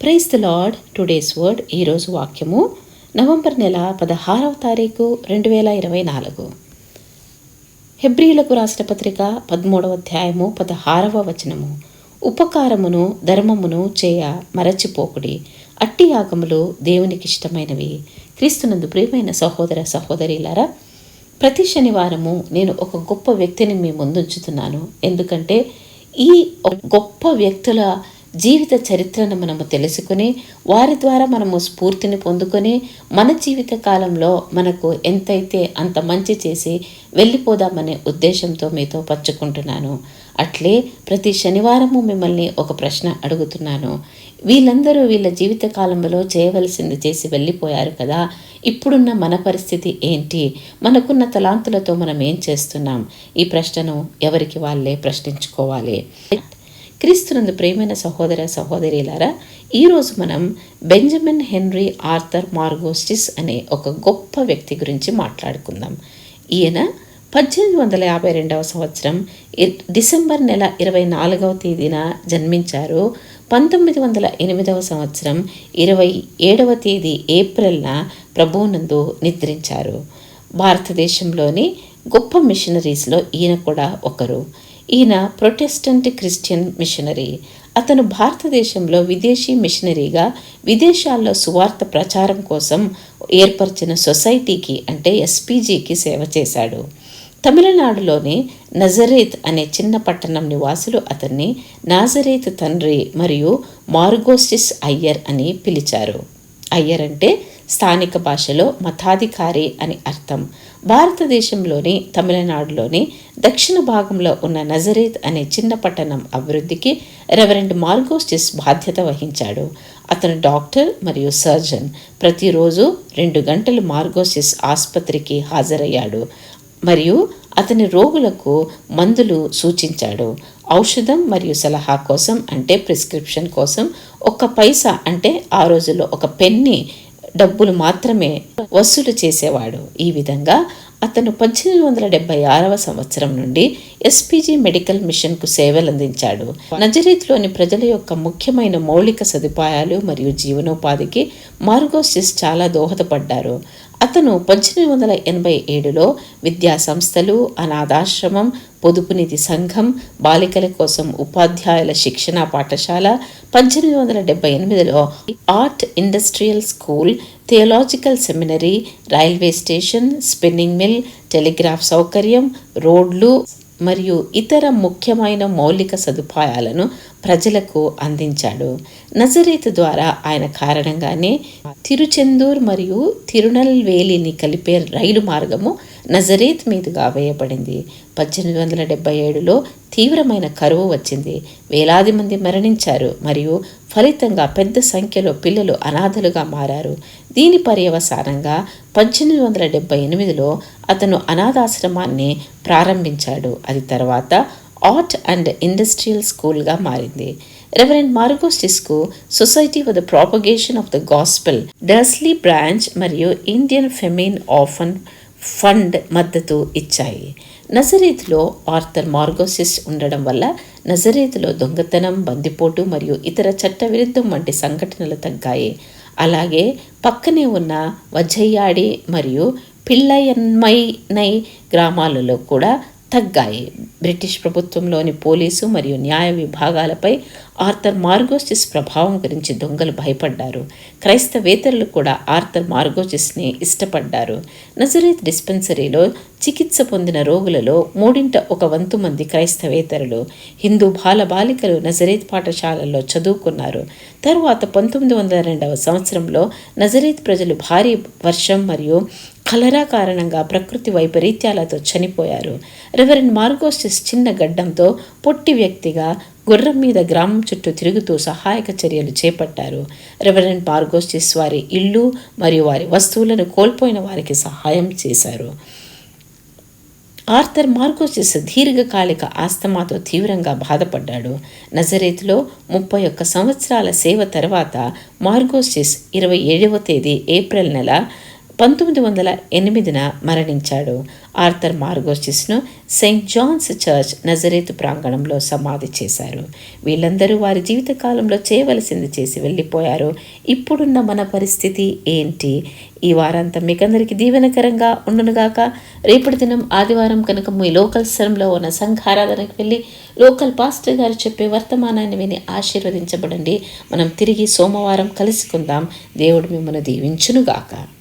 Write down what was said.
Praise the lord today's word ఈరోజు వాక్యము November నెల పదహారవ తారీఖు రెండు వేల ఇరవై నాలుగు. హెబ్రియులకు రాసిన పత్రిక పదమూడవ అధ్యాయము పదహారవ వచనము. ఉపకారమును ధర్మమును చేయ మరచిపోకుడి. అట్టి యాగములు దేవునికి ఇష్టమైనవి క్రీస్తునందు ప్రియమైన సహోదర సహోదరిలారా ప్రతి శనివారము నేను ఒక గొప్ప వ్యక్తిని మీ ముందుంచుతున్నాను ఎందుకంటే ఈ గొప్ప వ్యక్తుల జీవిత చరిత్రను మనము తెలుసుకుని వారి ద్వారా మనము స్ఫూర్తిని పొందుకొని మన జీవిత కాలంలో మనకు ఎంతైతే అంత మంచి చేసి వెళ్ళిపోదామనే ఉద్దేశంతో మీతో పంచుకుంటున్నాను. అట్లే ప్రతి శనివారము మిమ్మల్ని ఒక ప్రశ్న అడుగుతున్నాను. వీళ్ళందరూ వీళ్ళ జీవిత కాలంలో చేయవలసింది చేసి వెళ్ళిపోయారు కదా ఇప్పుడున్న మన పరిస్థితి ఏంటి? మనకున్న తలాంతులతో మనం ఏం చేస్తున్నాం? ఈ ప్రశ్నను ఎవరికి వాళ్ళే ప్రశ్నించుకోవాలి? క్రీస్తునందు ప్రేమైన సహోదర సహోదరిలారా ఈరోజు మనం బెంజమిన్ హెన్రీ ఆర్థర్ మార్గోస్టిస్ అనే ఒక గొప్ప వ్యక్తి గురించి మాట్లాడుకుందాం. ఈయన పద్దెనిమిది వందల యాభై రెండవ సంవత్సరం డిసెంబర్ నెల ఇరవై నాలుగవ తేదీన జన్మించారు. పంతొమ్మిది వందల ఎనిమిదవ సంవత్సరం ఇరవై ఏడవ తేదీ ఏప్రిల్న ప్రభువునందు నిద్రించారు. భారతదేశంలోని గొప్ప మిషనరీస్లో ఈయన కూడా ఒకరు. ఈయన ప్రొటెస్టెంట్ క్రిస్టియన్ మిషనరీ. అతను భారతదేశంలో విదేశీ మిషనరీగా విదేశాల్లో సువార్త ప్రచారం కోసం ఏర్పరిచిన సొసైటీకి అంటే ఎస్పీజీకి సేవ చేశాడు. తమిళనాడులోని నజరేత్ అనే చిన్న పట్టణం నివాసులు అతన్ని నాజరేత్ తండ్రి మరియు మార్గోస్టిస్ అయ్యర్ అని పిలిచారు. అయ్యర్ అంటే స్థానిక భాషలో మతాధికారి అని అర్థం. భారతదేశంలోని తమిళనాడులోని దక్షిణ భాగంలో ఉన్న నజరేత్ అనే చిన్న పట్టణం అభివృద్ధికి రెవరెండ్ మార్గోస్టిస్ బాధ్యత వహించాడు. అతను డాక్టర్ మరియు సర్జన్. ప్రతిరోజు రెండు గంటలు మార్గోసిస్ ఆసుపత్రికి హాజరయ్యాడు మరియు అతని రోగులకు మందులు సూచించాడు. ఔషధం మరియు సలహా కోసం అంటే ప్రిస్క్రిప్షన్ కోసం ఒక పైసా అంటే ఆ రోజుల్లో ఒక పెన్ని డబ్బులు మాత్రమే వసూలు చేసేవాడు. ఈ విధంగా అతను పద్దెనిమిది వందల డెబ్బై ఆరవ సంవత్సరం నుండి ఎస్పీజీ మెడికల్ మిషన్కు సేవలందించాడు. నజరీత్లోని ప్రజల యొక్క ముఖ్యమైన మౌలిక సదుపాయాలు మరియు జీవనోపాధికి మార్గోసిస్ చాలా దోహదపడ్డారు. అతను పద్దెనిమిది వందల ఎనభై ఏడులో విద్యా సంస్థలు అనాథాశ్రమం పొదుపునిధి సంఘం బాలికల కోసం ఉపాధ్యాయుల శిక్షణ పాఠశాల పద్దెనిమిది వందల డెబ్బై ఎనిమిదిలో art industrial school theological seminary railway station spinning mill telegraph సౌకర్యం రోడ్లు మరియు ఇతర ముఖ్యమైన మౌలిక సదుపాయాలను ప్రజలకు అందించాడు. నజరీతు ద్వారా ఆయన కారణంగానే తిరుచెందూర్ మరియు తిరునల్వేలిని కలిపే రైలు మార్గము నజరేత్ మీదుగా వేయబడింది. పద్దెనిమిది వందల డెబ్బై ఏడులో తీవ్రమైన కరువు వచ్చింది. వేలాది మంది మరణించారు మరియు ఫలితంగా పెద్ద సంఖ్యలో పిల్లలు అనాథలుగా మారారు. దీని పర్యవసానంగా పద్దెనిమిది వందల డెబ్బై ఎనిమిదిలో అతను అనాథాశ్రమాన్ని ప్రారంభించాడు. అది తర్వాత ఆర్ట్ అండ్ ఇండస్ట్రియల్ స్కూల్గా మారింది. Reverend మార్గోస్టిస్కు society for the propagation of the gospel Dursley branch మరియు ఇండియన్ ఫెమిన్ ఆఫన్ ఫండ్ మద్దతు ఇచ్చాయి. నజరీత్లో ఆర్థర్ మార్గోసిస్ ఉండడం వల్ల నజరీత్లో దొంగతనం బందిపోటు మరియు ఇతర చట్టవిరుద్ధం వంటి సంఘటనలు తగ్గాయి. అలాగే పక్కనే ఉన్న వజయ్యాడి మరియు పిల్లయన్మైనై గ్రామాలలో కూడా తగ్గాయి. బ్రిటిష్ ప్రభుత్వంలోని పోలీసు మరియు న్యాయ విభాగాలపై ఆర్థర్ మార్గోసిస్ ప్రభావం గురించి దొంగలు భయపడ్డారు. క్రైస్తవేతరులు కూడా ఆర్థర్ మార్గోసిస్ని ఇష్టపడ్డారు. నజరేత్ డిస్పెన్సరీలో చికిత్స పొందిన రోగులలో మూడింట ఒక వంతు మంది క్రైస్తవేతరులు హిందూ బాల బాలికలు నజరేత్ పాఠశాలల్లో చదువుకున్నారు. తరువాత పంతొమ్మిది వందల రెండవ సంవత్సరంలో నజరేత్ ప్రజలు భారీ వర్షం మరియు కలరా కారణంగా ప్రకృతి వైపరీత్యాలతో చనిపోయారు. రెవరెండ్ మార్గోసిస్ చిన్న గడ్డంతో పొట్టి వ్యక్తిగా గుర్రం మీద గ్రామం చుట్టూ తిరుగుతూ సహాయక చర్యలు చేపట్టారు. రెవరెండ్ మార్గోసిస్ వారి ఇల్లు మరియు వారి వస్తువులను కోల్పోయిన వారికి సహాయం చేశారు. ఆర్థర్ మార్గోసిస్ దీర్ఘకాలిక ఆస్తమాతో తీవ్రంగా బాధపడ్డాడు. నజరేత్లో ముప్పై ఒక్క సంవత్సరాల సేవ తర్వాత మార్గోసిస్ ఇరవై ఏడవ తేదీ ఏప్రిల్ నెల పంతొమ్మిది వందల ఎనిమిదిన మరణించాడు. ఆర్థర్ మార్గోసిస్ను సెయింట్ జాన్స్ చర్చ్ నజరేతు ప్రాంగణంలో సమాధి చేశారు. వీళ్ళందరూ వారి జీవితకాలంలో చేయవలసింది చేసి వెళ్ళిపోయారు. ఇప్పుడున్న మన పరిస్థితి ఏంటి? ఈ వారాంతం మీకందరికీ దీవెనకరంగా ఉండునుగాక రేపటి దినం ఆదివారం కనుక మీ లోకల్ స్థలంలో ఉన్న సంఘారాధనకు వెళ్ళి లోకల్ పాస్టర్ గారు చెప్పే వర్తమానాన్ని విని ఆశీర్వదించబడండి. మనం తిరిగి సోమవారం కలుసుకుందాం దేవుడు మిమ్మల్ని దీవించునుగాక